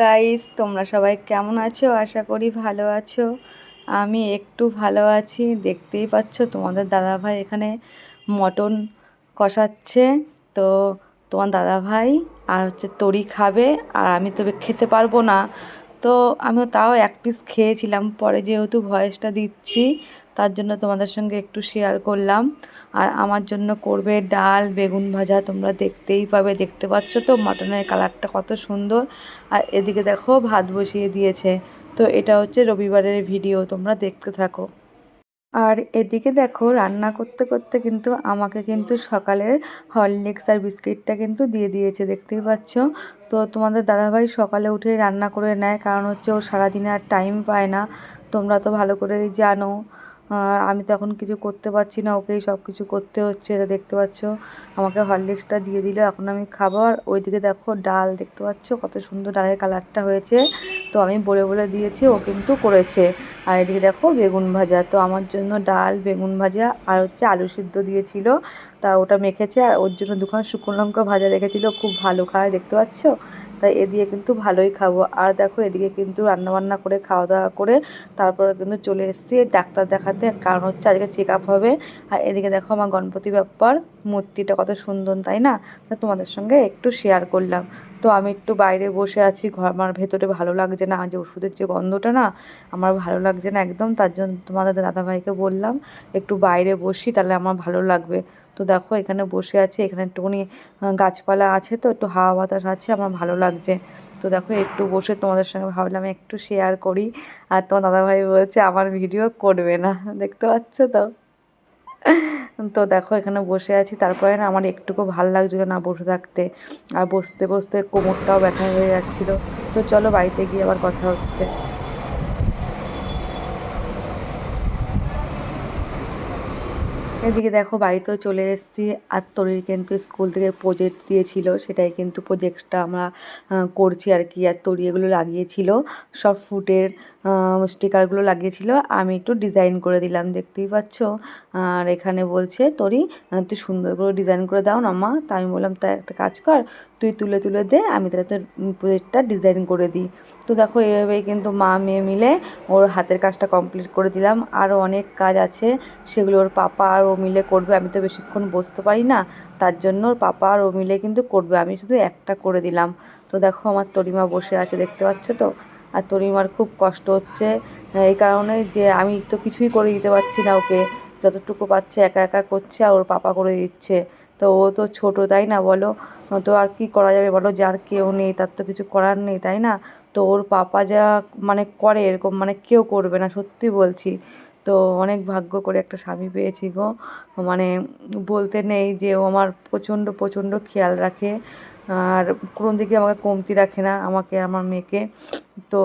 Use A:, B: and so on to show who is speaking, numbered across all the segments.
A: Guys তোমরা সবাই কেমন আছো? আশা করি ভালো আছো। আমি একটু ভালো আছি। দেখতেই পাচ্ছ তোমাদের দাদাভাই এখানে মটন কষাচ্ছে। তো তোমার দাদাভাই আর হচ্ছে তরি খাবে আর আমি তবে খেতে পারব না। তো আমিও তাও এক পিস খেয়েছিলাম। পরে যেহেতু ভয়েসটা দিচ্ছি তার জন্য তোমাদের সঙ্গে একটু শেয়ার করলাম। আর আমার জন্য করবে ডাল, বেগুন ভাজা, তোমরা দেখতেই পাবে, দেখতে পাচ্ছ তো মাটনের কালারটা কত সুন্দর। আর এদিকে দেখো ভাত বসিয়ে দিয়েছে। তো এটা হচ্ছে রবিবারের ভিডিও তোমরা দেখতে থাকো। আর এদিকে দেখো রান্না করতে করতে কিন্তু আমাকে কিন্তু সকালের হরলিক্স আর বিস্কিটটা কিন্তু দিয়ে দিয়েছে, দেখতেই পাচ্ছ। তো তোমাদের দাদাভাই সকালে উঠে রান্না করে নেয়, কারণ হচ্ছে ও সারাদিনে আর টাইম পায় না। তোমরা তো ভালো করেই জানো। আর আমি তো এখন কিছু করতে পারছি না, ওকেই সব কিছু করতে হচ্ছে, এটা দেখতে পাচ্ছ। আমাকে হরলিক্সটা দিয়ে দিল, এখন আমি খাবার ওইদিকে দেখো ডাল দেখতে পাচ্ছ, কত সুন্দর ডালের কালারটা হয়েছে। তো আমি বলে বলে দিয়েছি, ও কিন্তু করেছে। আর এদিকে দেখো বেগুন ভাজা, তো আমার জন্য ডাল, বেগুন ভাজা আর হচ্ছে আলু সিদ্ধ দিয়েছিল। তা ওটা মেখেছে, আর ওর জন্য দুখান শুকনো লঙ্কা ভাজা রেখেছিল, খুব ভালো খায়, দেখতে পাচ্ছ? তাই এ দিয়ে কিন্তু ভালোই খাব। আর দেখো এদিকে কিন্তু রান্নাবান্না করে খাওয়া দাওয়া করে তারপরে কিন্তু চলে এসেছি ডাক্তার দেখাতে। কারণ হচ্ছে আজকে চেক আপ হবে। আর এদিকে দেখো আমার গণপতি ব্যাপার মূর্তিটা কত সুন্দর, তাই না? তোমাদের সঙ্গে একটু শেয়ার করলাম। তো আমি একটু বাইরে বসে আছি ঘর আমার ভেতরে ভালো লাগছে না, যে ওষুধের যে গন্ধটা না, আমার ভালো লাগছে না একদম, তার জন্য তোমাদের দাদাভাইকে বললাম, একটু বাইরে বসি, তাহলে আমার ভালো লাগবে। তো দেখো, এখানে বসে আছে, এখানে একটুখানি গাছপালা আছে তো, একটু হাওয়া বাতাস আছে, আমার ভালো লাগছে। তো দেখো, একটু বসে তোমাদের সঙ্গে ভাবলাম একটু শেয়ার করি, আর তোমার দাদাভাই বলছে, আমার ভিডিও করবে না। দেখতে পাচ্ছ তো? তো দেখো এখানে বসে আছি। তারপরে না আমার একটুকু ভালো লাগছিল না বসে থাকতে। আর বসতে বসতে কোমরটাও ব্যথা হয়ে যাচ্ছিল। তো চলো বাড়িতে গিয়ে আবার কথা হচ্ছে। এদিকে দেখো বাড়িতেও চলে এসেছি। আর তরির কিন্তু স্কুল থেকে প্রজেক্ট দিয়েছিল, সেটাই কিন্তু প্রজেক্টটা আমরা করছি আর কি। আর তরি এগুলো লাগিয়েছিল, সব ফুটের স্টিকারগুলো লাগিয়েছিল। আমি একটু ডিজাইন করে দিলাম, দেখতেই পাচ্ছ? আর এখানে বলছে, তরি তুই সুন্দর করে ডিজাইন করে দাও না মা। তা আমি বললাম, তা একটা কাজ কর, তুই তুলে তুলে দে, আমি তাহলে তোর প্রজেক্টটা ডিজাইন করে দিই। তো দেখো এভাবেই কিন্তু মা মেয়ে মিলে ওর হাতের কাজটা কমপ্লিট করে দিলাম। আরও অনেক কাজ আছে, সেগুলো ওর পাপা আর ও মিলে করবে, আমি তো বেশিক্ষণ বসতে পারি না। তার জন্য ওর পাপা আর ও মিলে কিন্তু করবে, আমি শুধু একটা করে দিলাম। তো দেখো আমার তরিমা বসে আছে, দেখতে পাচ্ছ তো? আর তরিমার খুব কষ্ট হচ্ছে এই কারণে যে আমি তো কিছুই করে দিতে পারছি না ওকে। যতটুকু পাচ্ছে একা একা করছে আর ওর পাপা করে দিচ্ছে। তো ও তো ছোটো, তাই না বলো? তো আর কি করা যাবে বলো? যার কেউ নেই, তার তো কিছু করার নেই, তাই না? তো ওর পাপা যা মানে করে এরকম মানে কেউ করবে না, সত্যি বলছি। তো অনেক ভাগ্য করে একটা স্বামী পেয়েছি গো। মানে বলতে নেই যে ও আমার প্রচণ্ড প্রচণ্ড খেয়াল রাখে। আর কোনো দিকে আমাকে কমতি রাখে না, আমাকে, আমার মেয়েকে। তো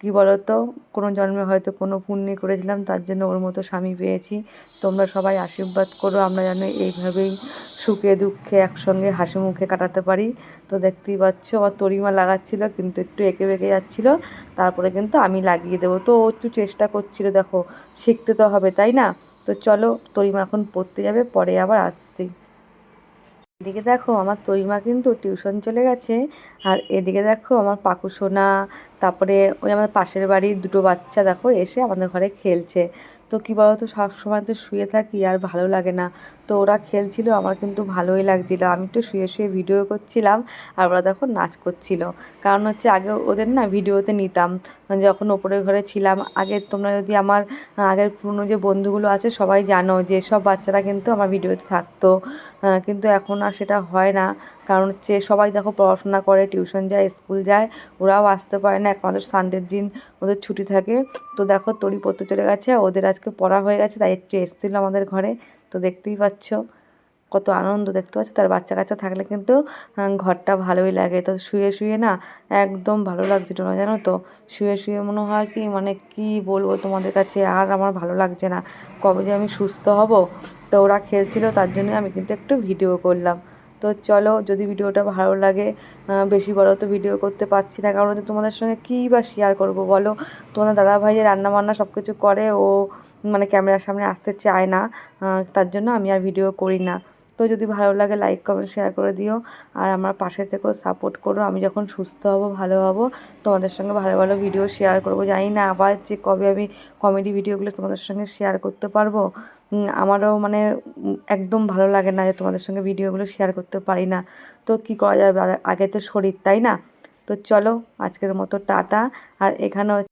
A: কী বলো তো কোনো জন্মে হয়তো কোনো পুণ্যি করেছিলাম, তার জন্য ওর মতো স্বামী পেয়েছি। তোমরা সবাই আশীর্বাদ করো, আমরা যেন এইভাবেই সুখে দুঃখে একসঙ্গে হাসি মুখে কাটাতে পারি। তো দেখতেই পাচ্ছ, আমার তরিমা লাগাচ্ছিল, কিন্তু একটু এঁকে বেঁকে যাচ্ছিল। তারপরে কিন্তু আমি লাগিয়ে দেবো। তো ও একটু চেষ্টা করছিল, দেখো, শিখতে তো হবে, তাই না? তো চলো, তরিমা এখন পড়তে যাবে, পরে আবার আসছি। এদিকে দেখো আমার তরিমা কিন্তু টিউশন চলে গেছে। আর এদিকে দেখো আমার পাকুসোনা তারপরে ওই আমাদের পাশের বাড়ির দুটো বাচ্চা দেখো এসে আমাদের ঘরে খেলছে। তো কী বলো বলতো, সবসময় তো শুয়ে থাকি আর ভালো লাগে না। তো ওরা খেলছিল, আমার কিন্তু ভালোই লাগছিল। আমি একটু শুয়ে শুয়ে ভিডিও করছিলাম, আর ওরা দেখো নাচ করছিল। কারণ হচ্ছে আগে ওদের না ভিডিওতে নিতাম। যখন ওপরের ঘরে ছিলাম, আগে তোমরা যদি আমার, আগের পুরনো যে বন্ধুগুলো আছে সবাই জানো যে সব বাচ্চারা কিন্তু আমার ভিডিওতে থাকতো। কিন্তু এখন আর সেটা হয় না। কারণ হচ্ছে সবাই দেখো পড়াশোনা করে, টিউশন যায়, স্কুল যায়, ওরাও আসতে পারে না। একমাত্র সানডের দিন ওদের ছুটি থাকে। তো দেখো তরি পড়তে চলে গেছে, ওদের আজকে পড়া হয়ে গেছে, তাই একটু এসেছিল আমাদের ঘরে। তো দেখতেই পাচ্ছ, কত আনন্দ দেখতে পাচ্ছ। তার বাচ্চা কাচ্চা থাকলে কিন্তু ঘরটা ভালোই লাগে। তো শুয়ে শুয়ে না একদম ভালো লাগছিল না জানো তো? শুয়ে শুয়ে মনে হয় কি মানে কি বলব তোমাদের কাছে? আর আমার ভালো লাগছে না। কবে যে আমি সুস্থ হব? তো ওরা খেলছিল, তার জন্য আমি কিন্তু একটু ভিডিও করলাম। তো চলো, যদি ভিডিওটা ভালো লাগে বেশি বড় তো ভিডিও করতে পারছি না। কারণ তোমাদের সঙ্গে কী বা শেয়ার করব বলো? তোমাদের দাদাভাই যে রান্নাবান্না সব কিছু করে, ও মানে ক্যামেরার সামনে আসতে চায় না তার জন্য আমি আর ভিডিও করি না। তো যদি ভালো লাগে লাইক কমেন্ট শেয়ার করে দিও। আর আমার পাশে থেকেও সাপোর্ট করো। আমি যখন সুস্থ হব, ভালো হব, তোমাদের সঙ্গে ভালো ভালো ভিডিও শেয়ার করব। জানি না আবার যে কবে আমি কমেডি ভিডিওগুলো তোমাদের সঙ্গে শেয়ার করতে পারব। আমারও মানে একদম ভালো লাগে না যে তোমাদের সঙ্গে ভিডিওগুলো শেয়ার করতে পারি না। তো কি করা যাবে? আগে তো শরীর, তাই না? তো চলো, আজকের মতো টাটা। আর এখানেও